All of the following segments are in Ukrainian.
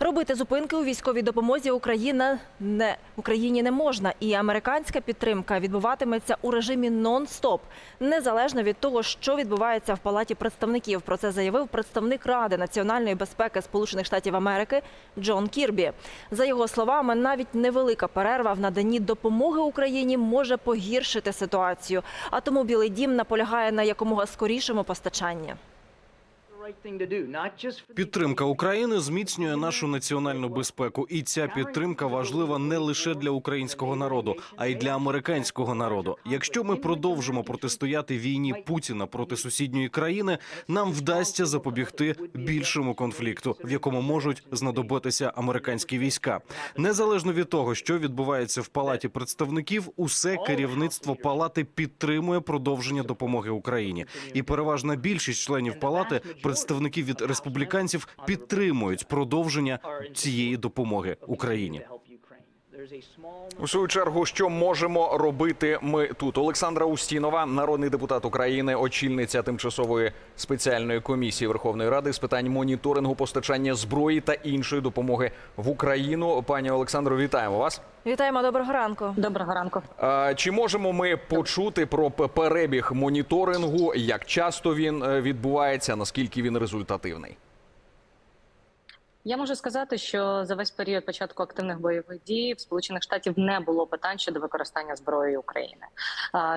Робити зупинки у військовій допомозі Україна не Україні не можна, і американська підтримка відбуватиметься у режимі нон-стоп, незалежно від того, що відбувається в палаті представників. Про це заявив представник Ради національної безпеки Сполучених Штатів Америки Джон Кірбі. За його словами, навіть невелика перерва в наданні допомоги Україні може погіршити ситуацію. А тому Білий Дім наполягає на якомога скорішому постачанні. Підтримка України зміцнює нашу національну безпеку, і ця підтримка важлива не лише для українського народу, а й для американського народу. Якщо ми продовжимо протистояти війні Путіна проти сусідньої країни, нам вдасться запобігти більшому конфлікту, в якому можуть знадобитися американські війська. Незалежно від того, що відбувається в палаті представників, усе керівництво палати підтримує продовження допомоги Україні, і переважна більшість членів палати представників від республіканців підтримують продовження цієї допомоги Україні. У свою чергу, що можемо робити ми тут? Олександра Устінова, народний депутат України, очільниця тимчасової спеціальної комісії Верховної Ради з питань моніторингу постачання зброї та іншої допомоги в Україну. Пані Олександро, вітаємо вас. Вітаємо доброго ранку. Доброго ранку. Чи можемо ми почути про перебіг моніторингу? Як часто він е, відбувається? Наскільки він результативний? Я можу сказати, що за весь період початку активних бойових дій в Сполучених Штатів не було питань щодо використання зброї України.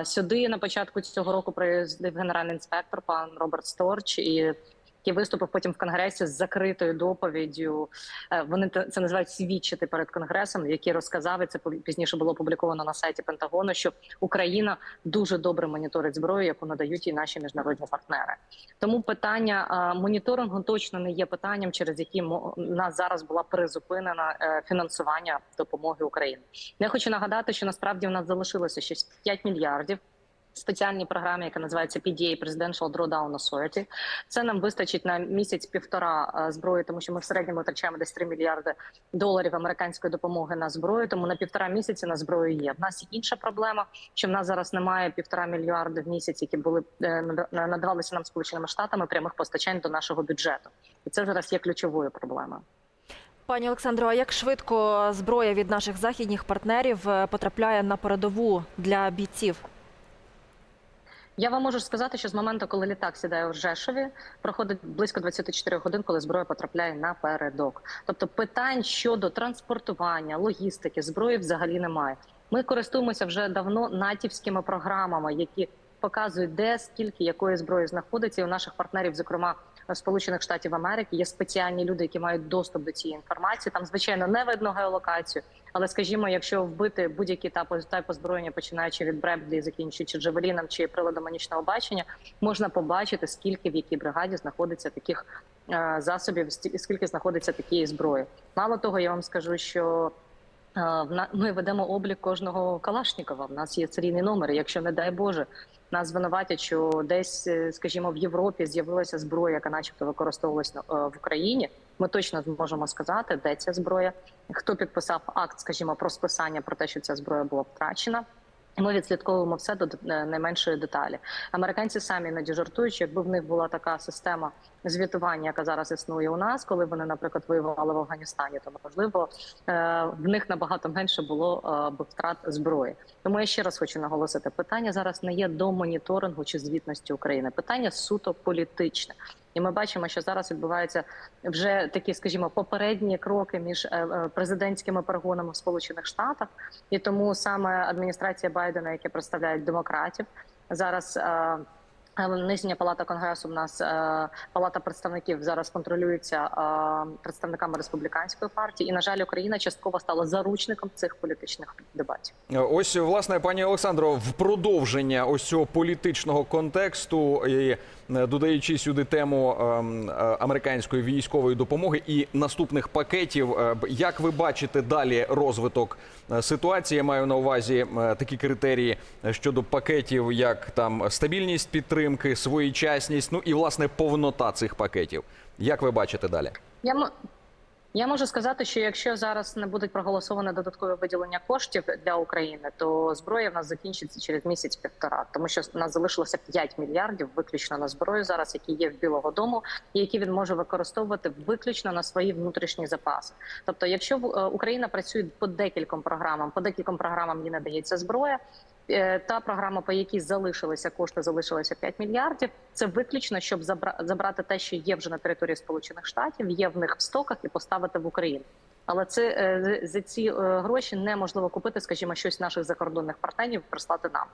Сюди на початку цього року приїздив генеральний інспектор пан Роберт Сторч і. Який виступив потім в конгресі з закритою доповіддю. Е, Вони це називають свідчити перед конгресом, в який розказав і це пізніше було опубліковано на сайті Пентагону. Що Україна дуже добре моніторить зброю, яку надають і наші міжнародні партнери. Тому питання моніторингу точно не є питанням, через які нас зараз була призупинена е, фінансування допомоги Україні. Я хочу нагадати, що насправді у нас залишилося ще 5 мільярдів. Спеціальній програмі, яка називається PDA Presidential Drawdown Authority. Це нам вистачить на місяць-півтора е, зброї, тому що ми в середньому витрачаємо десь 3 мільярди доларів американської допомоги на зброю. Тому на півтора місяці на зброю є. В нас інша проблема, що в нас зараз немає півтора мільярди в місяць, які були е, надавалися нам сполученими штатами прямих постачань до нашого бюджету, і це зараз є ключовою проблемою. Пані Олександро, а як швидко зброя від наших західніх партнерів е, потрапляє на передову для бійців? Я вам можу сказати, що з моменту, коли літак сідає у Жешові, проходить близько 24 годин, коли зброя потрапляє на передок. Тобто питань щодо транспортування, логістики, зброї взагалі немає. Ми користуємося вже давно натівськими програмами, які показують, де скільки якої зброї знаходиться. І у наших партнерів, зокрема Сполучених Штатів Америки, є спеціальні люди, які мають доступ до цієї інформації. Там, звичайно, не видно геолокацію. Але скажімо, якщо вбити будь-який тип, тип озброєння, починаючи від Бредлі, закінчуючи Джавеліном чи приладом нічного бачення, можна побачити, скільки в якій бригаді знаходиться таких е, засобів, скільки знаходиться такої зброї. Мало того, я вам скажу, що е, ми ведемо облік кожного Калашникова. В нас є серійний номер. Якщо не дай Боже, нас звинуватять, що десь, е, скажімо, в Європі з'явилася зброя, яка, начебто, використовувалась е, в Україні. Ми точно зможемо сказати, де ця зброя, хто підписав акт, скажімо, про списання про те, що ця зброя була втрачена. Ми відслідковуємо все до е, найменшої деталі. Американці самі іноді жартують, якби в них була така система звітування, яка зараз існує у нас, коли вони, наприклад, воювали в Афганістані, то можливо е, в них набагато менше було е, б втрат зброї. Тому я ще раз хочу наголосити: питання зараз не є до моніторингу чи звітності України. Питання суто політичне. І ми бачимо, що зараз відбуваються вже такі, скажімо, попередні кроки між е, е, президентськими перегонами в Сполучених Штатах, і тому саме адміністрація Байдена, яка представляє демократів, зараз. Е, Нижня палата конгресу в нас е, палата представників зараз контролюється е, представниками республіканської партії, і на жаль, Україна частково стала заручником цих політичних дебатів. Ось власне, пані Олександро, в продовження ось цього політичного контексту і додаючи сюди тему американської військової допомоги і наступних пакетів, як ви бачите далі розвиток ситуації? Я маю на увазі такі критерії щодо пакетів, як там стабільність підтримки, своєчасність, ну і власне повнота цих пакетів. Як ви бачите далі? Я Я можу сказати, що якщо зараз не будуть проголосоване додаткове виділення коштів для України, то зброя в нас закінчиться через місяць-півтора, тому що в нас залишилося 5 мільярдів виключно на зброю зараз, які є в Білого Дому, і які він може використовувати виключно на свої внутрішні запаси. Тобто, якщо е, Україна працює по декільком програмам, по декільком програмам їй надається зброя. Е, Та програма, по якій залишилися кошти, залишилося 5 мільярдів. Це виключно, щоб забра- забрати те, що є вже на території Сполучених Штатів, є в них в стоках, і поставити в Україну. Але це е, за ці е, гроші неможливо купити, скажімо, щось наших закордонних партнерів прислати нам.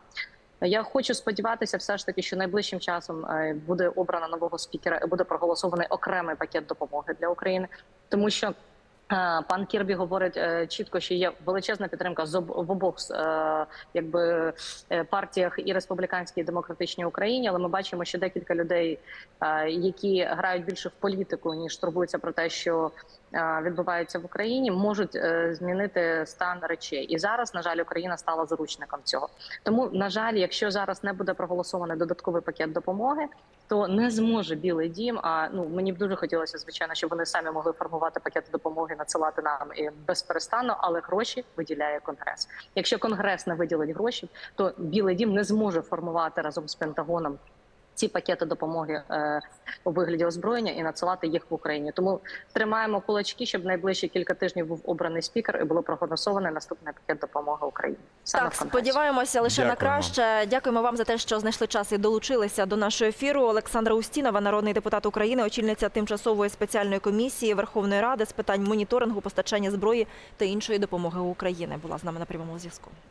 Я хочу сподіватися, все ж таки, що найближчим часом буде обрано нового спікера і буде проголосований окремий пакет допомоги для України, тому що. Пан Кірбі говорить е, чітко, що є величезна підтримка з в обох е, якби е, партіях і республіканській і демократичній Україні. Але ми бачимо, що декілька людей, які грають більше в політику ніж турбуються про те, що е, відбувається в Україні, можуть е, змінити стан речей. І зараз, на жаль, Україна стала заручником цього. Тому, на жаль, якщо зараз не буде проголосований додатковий пакет допомоги, то не зможе Білий Дім. А ну мені б дуже хотілося, звичайно, щоб вони самі могли формувати пакети допомоги, надсилати нам і безперестанно, але гроші виділяє конгрес. Якщо конгрес не виділить гроші, то Білий Дім не зможе формувати разом з Пентагоном. Ці пакети допомоги е, у вигляді озброєння і надсилати їх в Україні. Тому тримаємо кулачки, щоб найближчі кілька тижнів був обраний спікер і було проголосований наступний пакет допомоги Україні. Саме Так, сподіваємося лише на краще. Дякуємо вам за те, що знайшли час і долучилися до нашого ефіру. Олександра Устінова, народний депутат України, очільниця тимчасової спеціальної комісії Верховної Ради з питань моніторингу, постачання зброї та іншої допомоги України, була з нами на прямому зв'язку.